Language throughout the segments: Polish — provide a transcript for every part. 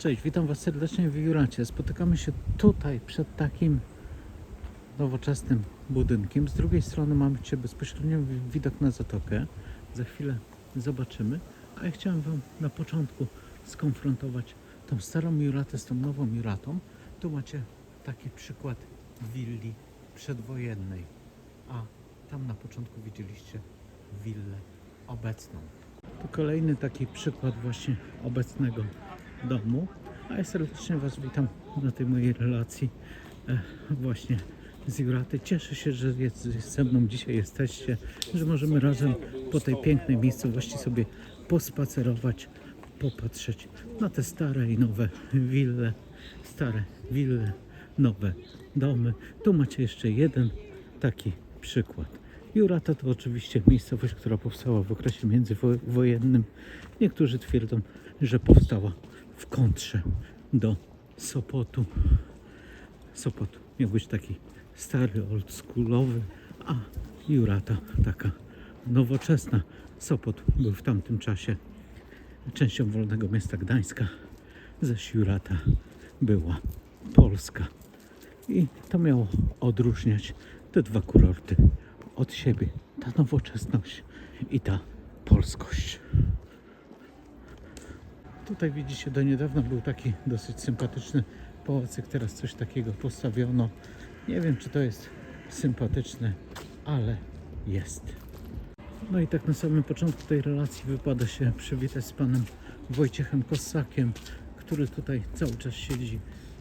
Cześć, witam Was serdecznie w Juracie. Spotykamy się tutaj przed takim nowoczesnym budynkiem. Z drugiej strony mamy Cię bezpośrednio wi- widok na zatokę. Za chwilę zobaczymy. A ja chciałem Wam na początku skonfrontować tą starą Juratę z tą nową Juratą. Tu macie taki przykład willi przedwojennej. A tam na początku widzieliście willę obecną. To kolejny taki przykład właśnie obecnego domu. A ja serdecznie Was witam na tej mojej relacji e, właśnie z Juraty. Cieszę się, że jest, ze mną dzisiaj jesteście, że możemy razem po tej pięknej miejscowości sobie pospacerować, popatrzeć na te stare i nowe wille, stare wille, nowe domy. Tu macie jeszcze jeden taki przykład. Jurata to oczywiście miejscowość, która powstała w okresie międzywojennym. Niektórzy twierdzą, że powstała w kontrze do Sopotu. Sopot miał być taki stary, oldschoolowy, a Jurata taka nowoczesna. Sopot był w tamtym czasie częścią Wolnego Miasta Gdańska, zaś Jurata była Polska. I to miało odróżniać te dwa kurorty od siebie. Ta nowoczesność i ta polskość. Tutaj widzicie, do niedawna był taki dosyć sympatyczny pałacyk, teraz coś takiego postawiono. Nie wiem, czy to jest sympatyczne, ale jest. No i tak na samym początku tej relacji wypada się przywitać z panem Wojciechem Kossakiem, który tutaj cały czas siedzi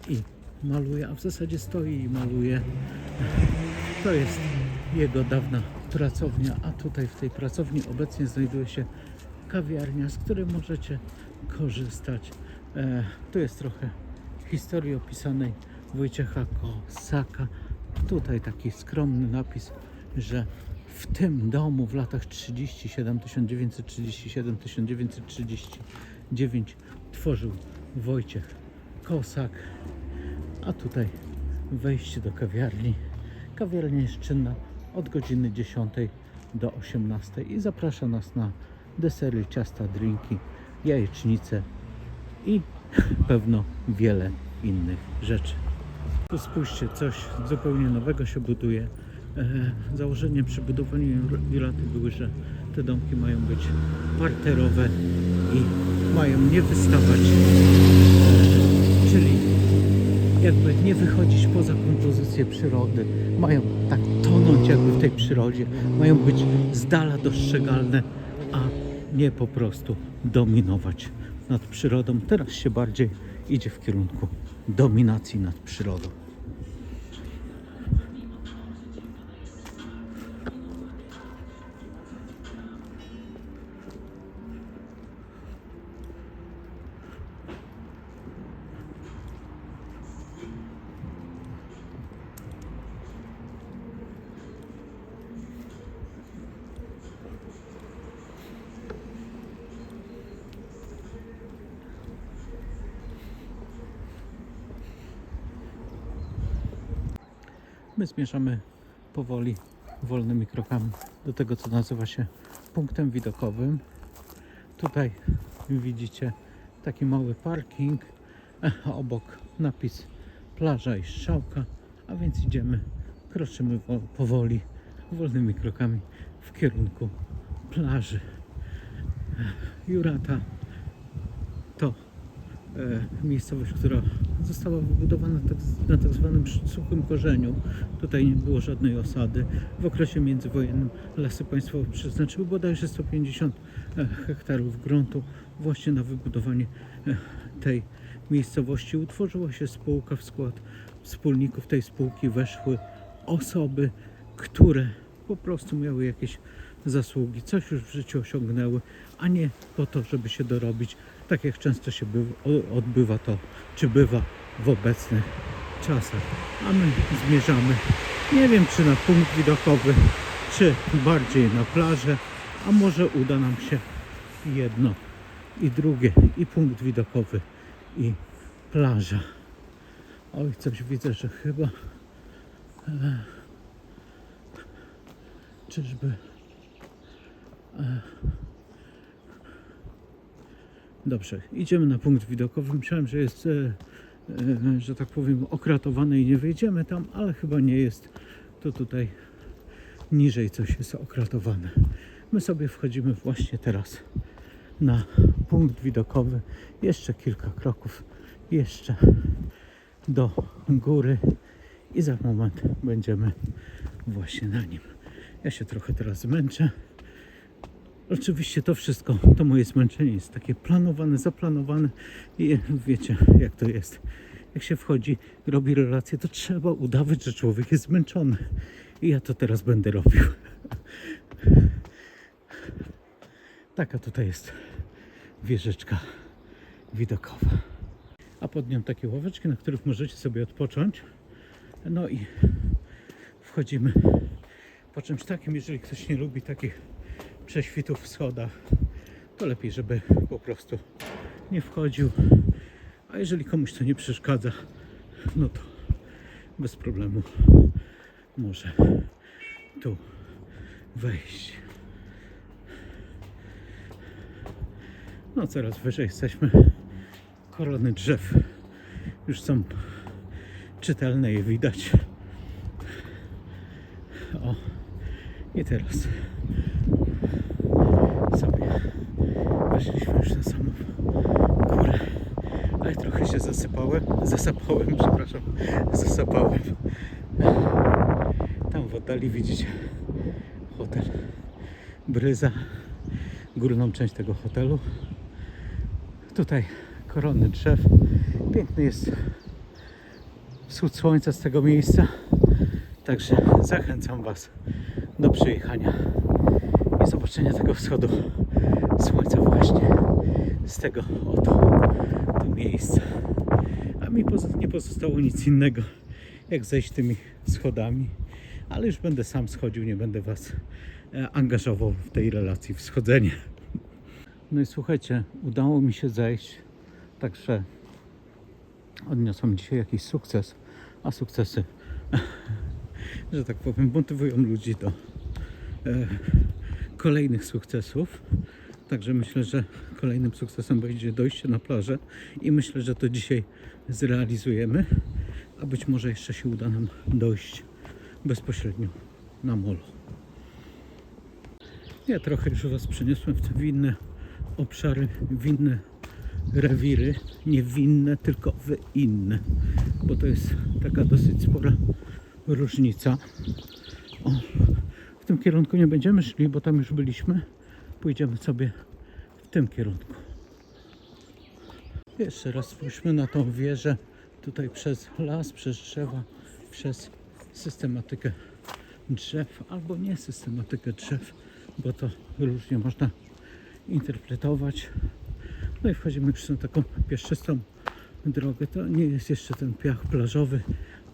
i maluje, a w zasadzie stoi i maluje. To jest jego dawna pracownia, a tutaj w tej pracowni obecnie znajduje się kawiarnia, z której możecie korzystać. E, tu jest trochę historii opisanej Wojciecha Kosaka. Tutaj taki skromny napis, że w tym domu w latach 37, 1937-1939 tworzył Wojciech Kosak, a tutaj wejście do kawiarni. Kawiarnia jest czynna od godziny 10 do 18 i zaprasza nas na desery, ciasta, drinki, jajecznice i pewno wiele innych rzeczy. Tu spójrzcie, coś zupełnie nowego się buduje. E, założeniem przy budowaniu Juraty były, że te domki mają być parterowe i mają nie wystawać, e, czyli jakby nie wychodzić poza kompozycję przyrody, mają tak tonąć jakby w tej przyrodzie, mają być z dala dostrzegalne, nie po prostu dominować nad przyrodą. Teraz się bardziej idzie w kierunku dominacji nad przyrodą. My zmierzamy powoli, wolnymi krokami do tego, co nazywa się punktem widokowym. Tutaj widzicie taki mały parking, obok napis plaża i strzałka, a więc idziemy, kroczymy wo- powoli, wolnymi krokami w kierunku plaży. Jurata to e, miejscowość, która została wybudowana tak, na tak zwanym suchym korzeniu. Tutaj nie było żadnej osady. W okresie międzywojennym Lasy Państwowe przeznaczyły bodajże 150 e, hektarów gruntu właśnie na wybudowanie e, tej miejscowości. Utworzyła się spółka, w skład wspólników tej spółki weszły osoby, które po prostu miały jakieś zasługi, coś już w życiu osiągnęły, a nie po to, żeby się dorobić, tak jak często się odbywa to, czy bywa w obecnych czasach. A my zmierzamy, nie wiem czy na punkt widokowy, czy bardziej na plażę, a może uda nam się jedno i drugie, i punkt widokowy, i plaża. Oj, coś widzę, że chyba e, czyżby Dobrze, idziemy na punkt widokowy. Myślałem, że jest, e, e, że tak powiem, okratowane i nie wyjdziemy tam, ale chyba nie jest. To tutaj niżej coś jest okratowane. My sobie wchodzimy właśnie teraz na punkt widokowy. Jeszcze kilka kroków, jeszcze do góry i za moment będziemy właśnie na nim. Ja się trochę teraz zmęczę. Oczywiście to wszystko, to moje zmęczenie jest takie planowane, zaplanowane i wiecie jak to jest. Jak się wchodzi robi relacje, to trzeba udawać, że człowiek jest zmęczony. I ja to teraz będę robił. Taka tutaj jest wieżyczka widokowa. A pod nią takie ławeczki, na których możecie sobie odpocząć. No i wchodzimy po czymś takim, jeżeli ktoś nie lubi takich prześwitów w schodach, to lepiej, żeby po prostu nie wchodził. A jeżeli komuś to nie przeszkadza, no to bez problemu może tu wejść. No coraz wyżej jesteśmy. Korony drzew już są czytelne i widać. O, i teraz sobie weszliśmy już na samą górę. Ale zasypałem, zasapałem, przepraszam, zasapałem. Tam w oddali widzicie hotel Bryza, górną część tego hotelu. Tutaj korony drzew. Piękny jest wschód słońca z tego miejsca. Także zachęcam Was do przyjechania i zobaczenia tego wschodu słońca właśnie z tego oto miejsca. Mi nie pozostało nic innego, jak zejść tymi schodami, ale już będę sam schodził, nie będę Was e, angażował w tej relacji wschodzenia. No i słuchajcie, udało mi się zejść, także odniosłem dzisiaj jakiś sukces, a sukcesy, że tak powiem, motywują ludzi do e, kolejnych sukcesów. Także myślę, że kolejnym sukcesem będzie dojście na plażę i myślę, że to dzisiaj zrealizujemy, a być może jeszcze się uda nam dojść bezpośrednio na molo. Ja trochę już Was przeniosłem w te winne obszary, winne rewiry, nie winne, tylko w inne, bo to jest taka dosyć spora różnica. O, w tym kierunku nie będziemy szli, bo tam już byliśmy. Pójdziemy sobie w tym kierunku. Jeszcze raz spójrzmy na tą wieżę. Tutaj przez las, przez drzewa, przez systematykę drzew, albo nie systematykę drzew, bo to różnie można interpretować. No i wchodzimy na taką pieszczystą drogę. To nie jest jeszcze ten piach plażowy,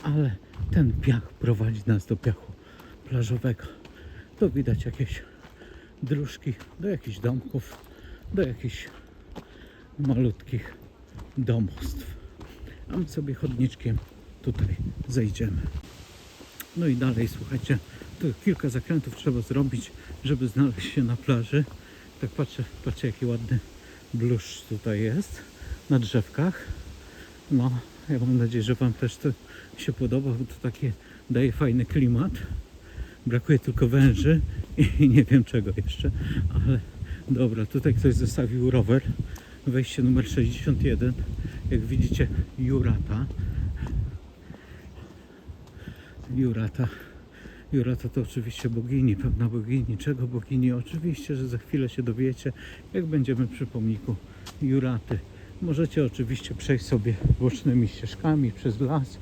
ale ten piach prowadzi nas do piachu plażowego. To widać jakieś dróżki do jakichś domków, do jakichś malutkich domostw. A my sobie chodniczkiem tutaj zejdziemy. No i dalej, słuchajcie, tu kilka zakrętów trzeba zrobić, żeby znaleźć się na plaży. Tak patrzę, patrzcie jaki ładny bluszcz tutaj jest na drzewkach. No, ja mam nadzieję, że Wam też to się podoba, bo to takie daje fajny klimat. Brakuje tylko węży i nie wiem czego jeszcze, ale dobra, tutaj ktoś zostawił rower. Wejście numer 61. Jak widzicie, Jurata. Jurata. Jurata to oczywiście bogini, pewna bogini. Czego bogini? Oczywiście, że za chwilę się dowiecie, jak będziemy przy pomniku Juraty. Możecie oczywiście przejść sobie bocznymi ścieżkami przez las,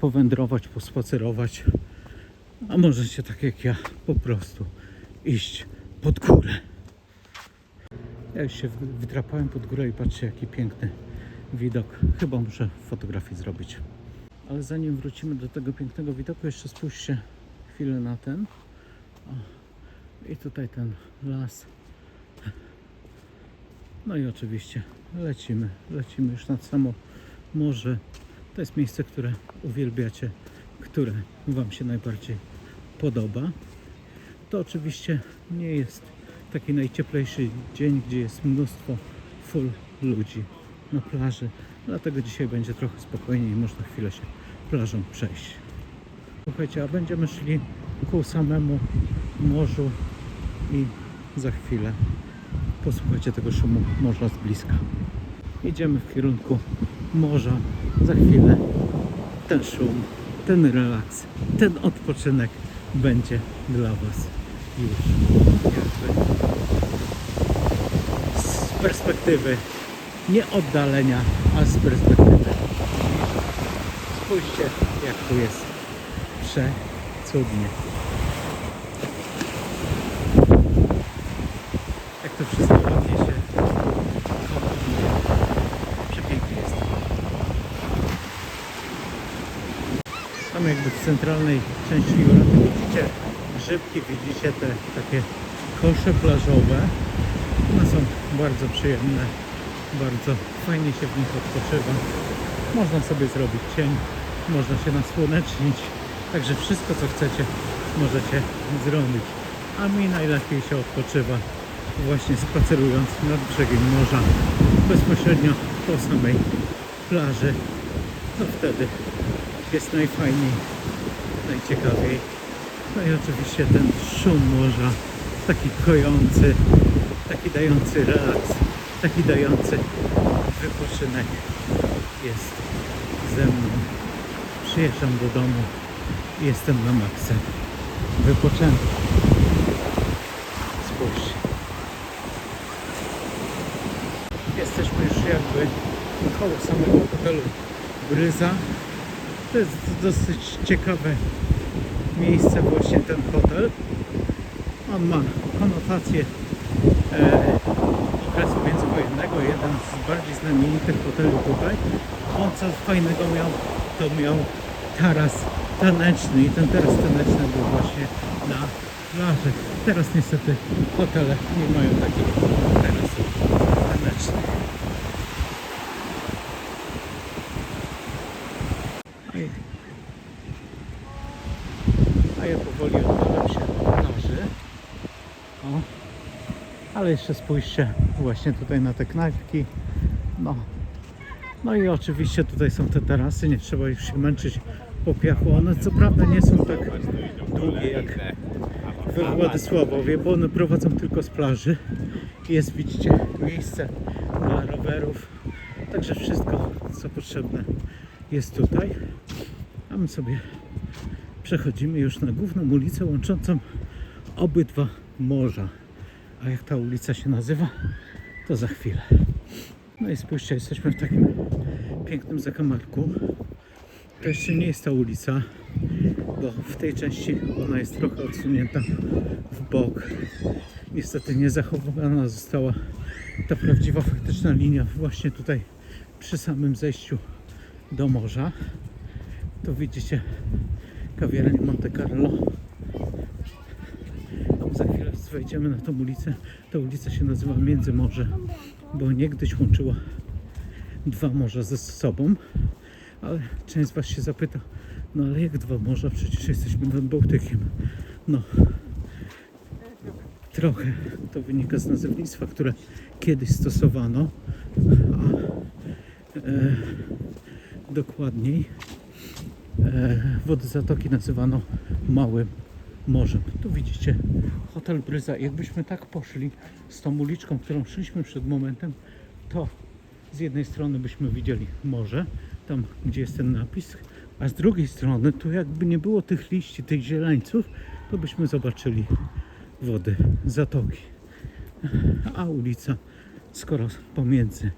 powędrować, pospacerować, a możecie tak jak ja po prostu iść pod górę. Ja już się wy- wydrapałem pod górę i patrzcie jaki piękny widok. Chyba muszę fotografii zrobić. Ale zanim wrócimy do tego pięknego widoku, jeszcze spójrzcie chwilę na ten. I tutaj ten las. No i oczywiście lecimy, lecimy już nad samo morze. To jest miejsce, które uwielbiacie, które Wam się najbardziej podoba. To oczywiście nie jest taki najcieplejszy dzień, gdzie jest mnóstwo full ludzi na plaży. Dlatego dzisiaj będzie trochę spokojniej i można chwilę się plażą przejść. Słuchajcie, a będziemy szli ku samemu morzu i za chwilę posłuchajcie tego szumu morza z bliska. Idziemy w kierunku morza. Za chwilę ten szum, ten relaks, ten odpoczynek będzie dla Was już jakby z perspektywy nie oddalenia, a z perspektywy. Spójrzcie, jak tu jest przecudnie. Jak to wszystko ładnie się kombinuje. Przepięknie jest. Tam jakby w centralnej części Juratu widzicie grzybki, widzicie te takie kosze plażowe. One są bardzo przyjemne, bardzo fajnie się w nich odpoczywa. Można sobie zrobić cień, można się nasłonecznić. Także wszystko co chcecie możecie zrobić. A mi najlepiej się odpoczywa właśnie spacerując nad brzegiem morza bezpośrednio po samej plaży. To wtedy jest najfajniej, najciekawiej. No i oczywiście ten szum morza, taki kojący, taki dający relaks, taki dający wypoczynek jest ze mną. Przyjeżdżam do domu i jestem na maksa wypoczęty. Spójrzcie. Jesteśmy już jakby koło samego hotelu Bryza. To jest dosyć ciekawe miejsce właśnie ten hotel. On ma konotację e, okresu międzywojennego, jeden z bardziej znamienitych hoteli tutaj. On co fajnego miał, to miał taras taneczny i ten taras taneczny był właśnie na plaży. Teraz niestety hotele nie mają takich tarasów tanecznych. A ja- powoli oddalam się od plaży. O. Ale jeszcze spójrzcie właśnie tutaj na te knajpki. No. No i oczywiście tutaj są te tarasy, nie trzeba już się męczyć po piachu. One co prawda nie są tak długie jak we Władysławowie, bo one prowadzą tylko z plaży. Jest, widzicie, miejsce dla rowerów. Także wszystko, co potrzebne jest tutaj. My sobie przechodzimy już na główną ulicę łączącą obydwa morza. A jak ta ulica się nazywa, to za chwilę. No i spójrzcie, jesteśmy w takim pięknym zakamarku. To jeszcze nie jest ta ulica, bo w tej części ona jest trochę odsunięta w bok. Niestety nie zachowana została ta prawdziwa, faktyczna linia właśnie tutaj przy samym zejściu do morza. Tu widzicie kawiarnię Monte Carlo. Za chwilę wejdziemy na tą ulicę. Ta ulica się nazywa Międzymorze, bo niegdyś łączyła dwa morza ze sobą. Ale część z Was się zapyta, no ale jak dwa morza? Przecież jesteśmy nad Bałtykiem. No, trochę to wynika z nazewnictwa, które kiedyś stosowano, a e, dokładniej wody zatoki nazywano Małym Morzem. Tu widzicie hotel Bryza. Jakbyśmy tak poszli z tą uliczką, którą szliśmy przed momentem, to z jednej strony byśmy widzieli morze, tam gdzie jest ten napis, a z drugiej strony, tu jakby nie było tych liści, tych zieleńców, to byśmy zobaczyli wody zatoki. A ulica, skoro pomiędzy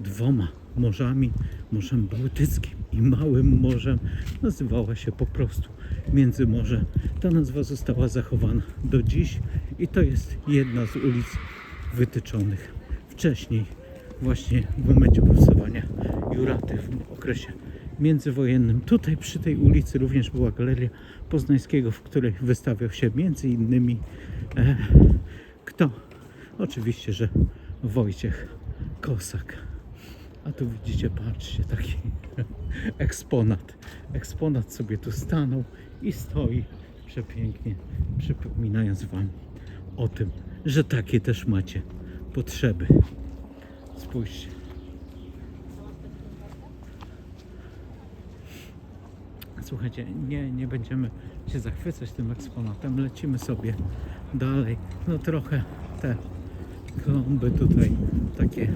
dwoma morzami, Morzem Bałtyckim i Małym Morzem, nazywała się po prostu Międzymorze. Ta nazwa została zachowana do dziś i to jest jedna z ulic wytyczonych wcześniej, właśnie w momencie powstawania Juraty w okresie międzywojennym. Tutaj przy tej ulicy również była galeria Poznańskiego, w której wystawiał się między innymi e, kto? Oczywiście, że Wojciech Kosak. A tu widzicie, patrzcie, taki eksponat. Eksponat sobie tu stanął i stoi przepięknie, przypominając Wam o tym, że takie też macie potrzeby. Spójrzcie. Słuchajcie, nie, nie będziemy się zachwycać tym eksponatem, lecimy sobie dalej. No trochę te klomby tutaj takie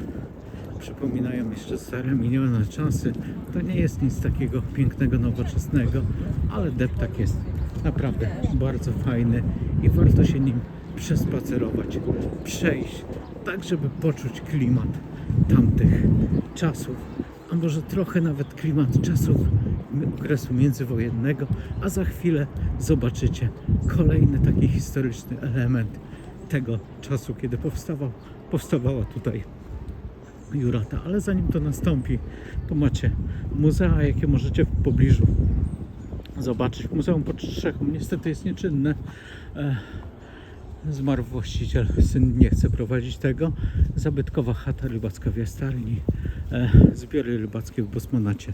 przypominają jeszcze stare, minione czasy. To nie jest nic takiego pięknego, nowoczesnego, ale deptak jest. Naprawdę bardzo fajny i warto się nim przespacerować, przejść, tak żeby poczuć klimat tamtych czasów, a może trochę nawet klimat czasów okresu międzywojennego, a za chwilę zobaczycie kolejny taki historyczny element tego czasu, kiedy powstawał, powstawała tutaj Jurata. Ale zanim to nastąpi, to macie muzea, jakie możecie w pobliżu zobaczyć. Muzeum pod Strzechą niestety jest nieczynne. E, Zmarł właściciel, syn nie chce prowadzić tego. Zabytkowa chata rybacka w Jastarni, e, zbiory rybackie w Bosmonacie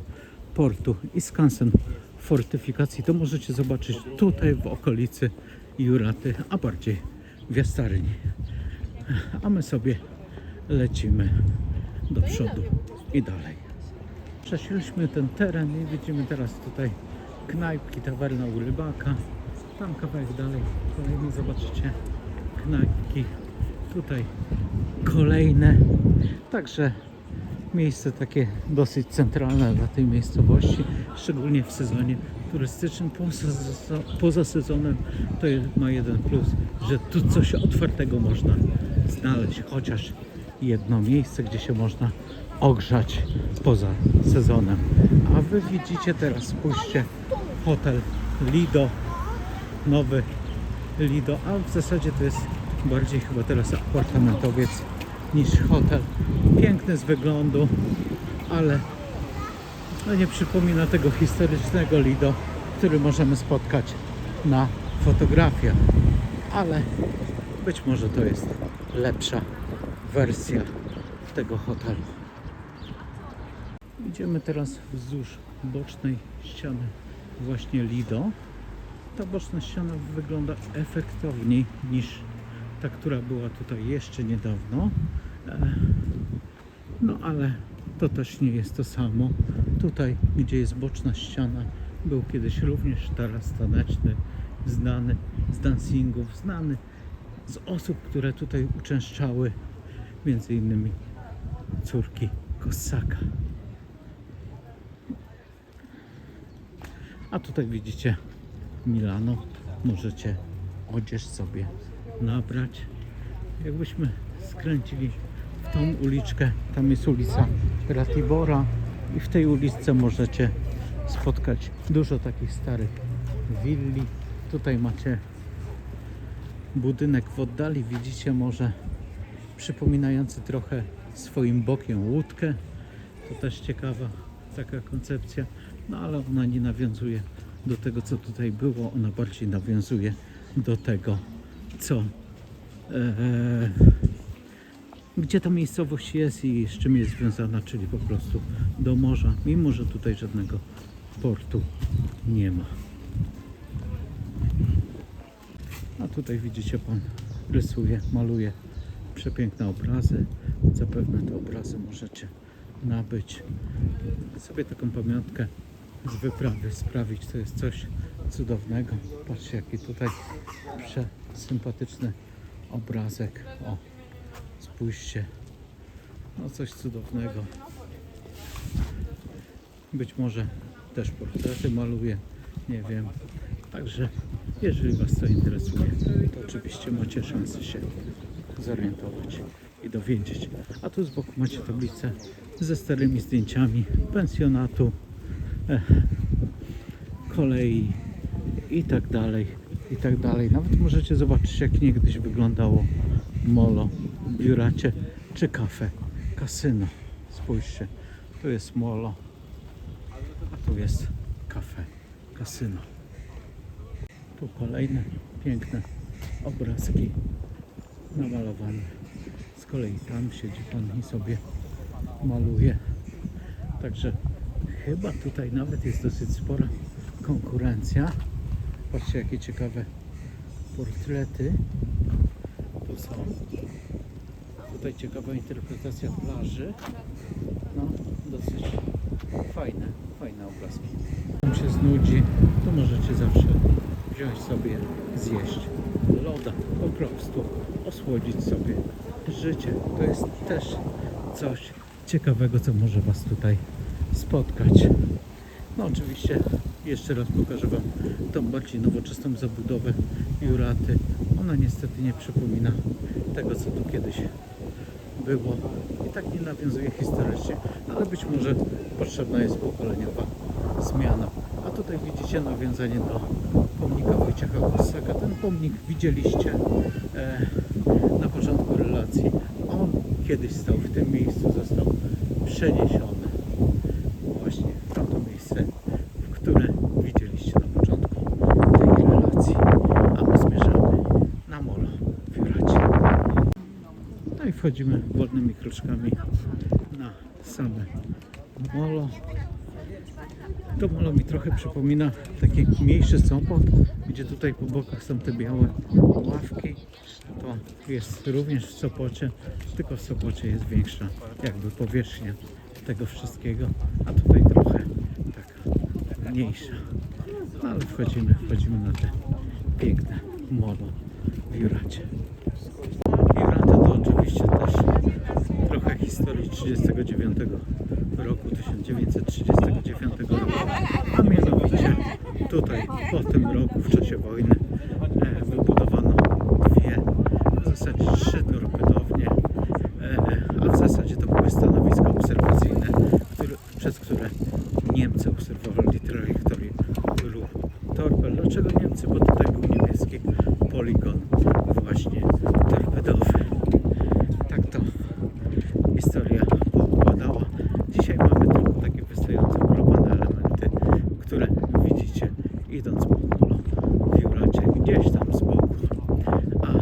portu i skansen fortyfikacji. To możecie zobaczyć tutaj w okolicy Juraty, a bardziej w Jastarni. A my sobie lecimy do przodu i dalej. Przeszliśmy ten teren i widzimy teraz tutaj knajpki, tawerna u rybaka. Tam kawałek dalej kolejny zobaczycie knajpki. Tutaj kolejne. Także miejsce takie dosyć centralne dla tej miejscowości, szczególnie w sezonie turystycznym. Poza, sezonem to ma jeden plus, że tu coś otwartego można znaleźć, chociaż jedno miejsce, gdzie się można ogrzać poza sezonem. A wy widzicie teraz, spójrzcie, hotel Lido, nowy Lido, a w zasadzie to jest bardziej chyba teraz apartamentowiec niż hotel. Piękny z wyglądu, ale no nie przypomina tego historycznego Lido, który możemy spotkać na fotografiach. Ale być może to jest lepsza wersja tego hotelu. Idziemy teraz wzdłuż bocznej ściany właśnie Lido. Ta boczna ściana wygląda efektowniej niż ta, która była tutaj jeszcze niedawno. E, No ale to też nie jest to samo. Tutaj, gdzie jest boczna ściana, był kiedyś również taras taneczny, znany z dancingów, znany z osób, które tutaj uczęszczały, między innymi córki Kosaka. A tutaj widzicie Milano. Możecie odzież sobie nabrać. Jakbyśmy skręcili w tą uliczkę, tam jest ulica Ratibora i w tej uliczce możecie spotkać dużo takich starych willi. Tutaj macie budynek w oddali, widzicie może przypominający trochę swoim bokiem łódkę. To też ciekawa taka koncepcja, no ale ona nie nawiązuje do tego, co tutaj było, ona bardziej nawiązuje do tego, co e, gdzie ta miejscowość jest i z czym jest związana, czyli po prostu do morza, mimo że tutaj żadnego portu nie ma. A tutaj widzicie, pan rysuje, maluje przepiękne obrazy. Zapewne te obrazy możecie nabyć. Sobie taką pamiątkę z wyprawy sprawić. To jest coś cudownego. Patrzcie, jaki tutaj przesympatyczny obrazek. O, spójrzcie. No coś cudownego. Być może też portrety maluje. Nie wiem. Także jeżeli Was to interesuje, to oczywiście macie szansę się zorientować i dowiedzieć. A tu z boku macie tablicę ze starymi zdjęciami pensjonatu, e, kolei i tak dalej, i tak dalej. Nawet możecie zobaczyć, jak niegdyś wyglądało molo biuracie czy kafe, kasyno. Spójrzcie, tu jest molo, a tu jest kafe, kasyno. Tu kolejne piękne obrazki namalowane. Z kolei tam siedzi pan i sobie maluje. Także chyba tutaj nawet jest dosyć spora konkurencja. Patrzcie jakie ciekawe portrety tu są. Tutaj ciekawa interpretacja plaży. No, dosyć fajne, fajne obrazki. Tam się nudzi, to możecie zawsze wziąć sobie, zjeść loda, po prostu osłodzić sobie życie. To jest też coś ciekawego, co może Was tutaj spotkać. No oczywiście jeszcze raz pokażę Wam tą bardziej nowoczesną zabudowę Juraty. Ona niestety nie przypomina tego, co tu kiedyś było i tak nie nawiązuje historycznie, ale być może potrzebna jest pokoleniowa zmiana. A tutaj widzicie nawiązanie do pomnika Wojciecha Kossaka. Ten pomnik widzieliście e, na początku relacji. On kiedyś stał w tym miejscu, został przeniesiony właśnie w tamto miejsce, w które widzieliście na początku tej relacji. A my zmierzamy na molo w Juracie. No i wchodzimy wolnymi kroczkami na same. To molo mi trochę przypomina taki mniejszy Sopot, gdzie tutaj po bokach są te białe ławki. To jest również w Sopocie, tylko w Sopocie jest większa jakby powierzchnia tego wszystkiego, a tutaj trochę tak mniejsza. No ale wchodzimy, wchodzimy na te piękne molo w Juracie. Jurata to oczywiście też trochę historii 39 roku, 1939 roku. A mianowicie tutaj po tym roku w czasie wojny e, wybudowano dwie, w zasadzie trzy torpedownie, e, a w zasadzie to były stanowiska obserwacyjne, które, przez które Niemcy obserwowali trajektorię ruchu torped. Dlaczego Niemcy? Bo tutaj był niemiecki poligon właśnie torpedowy. Tak to historia poukładała. Dzisiaj mamy tylko takie wystające murowane elementy, które widzicie idąc po molo w Juracie, gdzieś tam z boku. A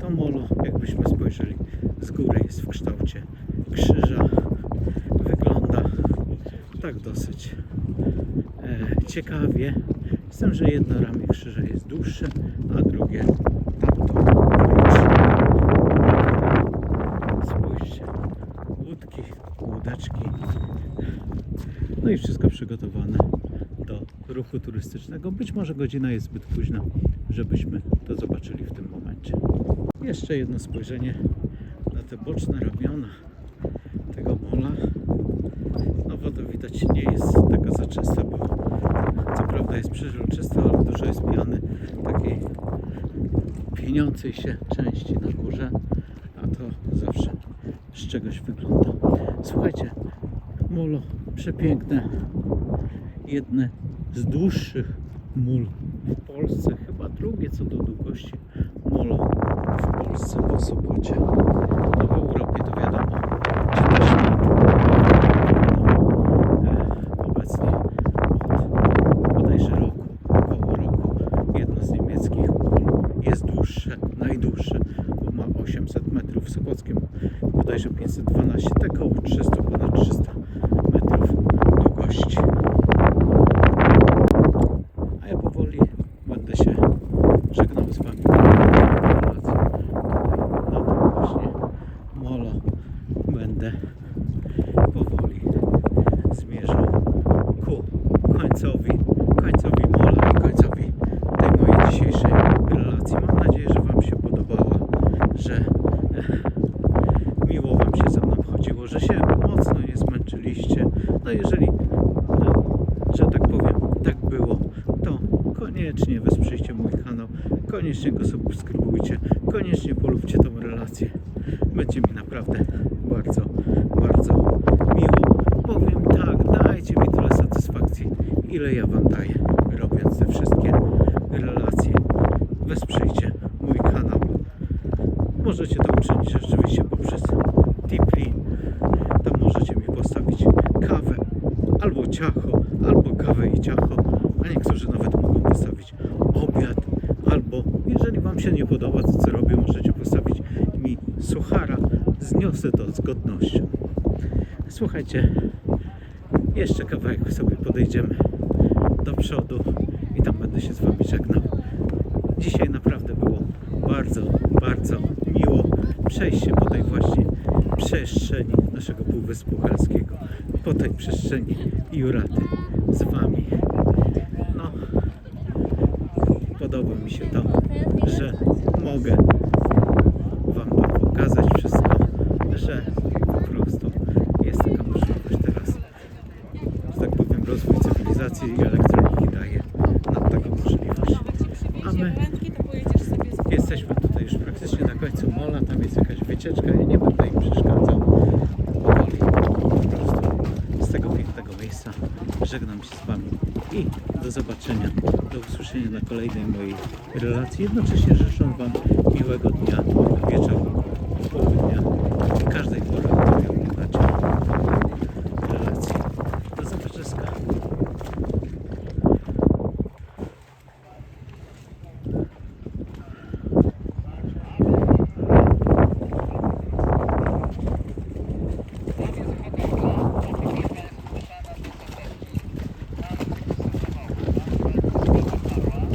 to molo, jakbyśmy spojrzeli z góry, jest w kształcie krzyża. Wygląda tak dosyć e, ciekawie. Z tym, że jedno ramię krzyża jest dłuższe, a drugie tamto krótsze. Spójrzcie, łódki, łódeczki. No i wszystko przygotowane do ruchu turystycznego. Być może godzina jest zbyt późna, żebyśmy to zobaczyli w tym momencie. Jeszcze jedno spojrzenie na te boczne ramiona tego mola. No woda widać nie jest taka za czysta, bo co prawda jest przeźroczysta, ale dużo jest piany takiej pieniącej się części na górze, a to zawsze z czegoś wygląda. Słuchajcie, molo przepiękne, jedne z dłuższych mól w Polsce, chyba drugie co do długości molo w Polsce po Sopocie. No w Europie to wiadomo, czy też światu, wiadomo, e, obecnie od bodajże roku, około roku, jedno z niemieckich mól jest dłuższe, najdłuższe, bo ma 800 metrów, Sopockie ma bodajże 512, te koło 300, ponad 300 metrów długości. A ja powoli będę się żegnał z Wami. Na tym właśnie molo będę powoli zmierzał ku końcowi, końcowi mola i końcowi tej mojej dzisiejszej relacji. Mam nadzieję, że Wam się podobała, że e, miło Wam się ze mną chodziło, że się mocno nie zmęczyliście. No jeżeli, no, że tak powiem, tak było, to koniecznie wesprzyjcie mój kanał, koniecznie go subskrybujcie, koniecznie polubcie tą relację. Będzie mi naprawdę bardzo, bardzo miło. Powiem tak, dajcie mi tyle satysfakcji, ile ja Wam daję, robiąc te wszystkie relacje. Wesprzyjcie mój kanał. Możecie to uczynić rzeczywiście poprzez Tipli. Tam możecie mi postawić kawę, albo ciacho, albo kawę i ciacho, a niektórzy nawet mogą postawić obiad, albo jeżeli Wam się nie podoba to co robię, możecie postawić mi suchara. Zniosę to z godnością. Słuchajcie, jeszcze kawałek sobie podejdziemy do przodu i tam będę się z Wami żegnał. Dzisiaj naprawdę było bardzo, bardzo miło przejść się po tej właśnie przestrzeni naszego Półwyspu Helskiego, po tej przestrzeni Juraty z Wami. No, podoba mi się to, że mogę Wam to pokazać wszystko, że po prostu jest taka możliwość teraz, że tak powiem, rozwój cywilizacji i elektroniki daje nam taką możliwość. A my jesteśmy tutaj już praktycznie na końcu mola, tam jest jakaś wycieczka, ja nie będę im przeszkadzał. Powoli, po prostu z tego pięknego miejsca żegnam się z Wami i do zobaczenia, do usłyszenia na kolejnej mojej relacji. Jednocześnie życzę Wam miłego dnia,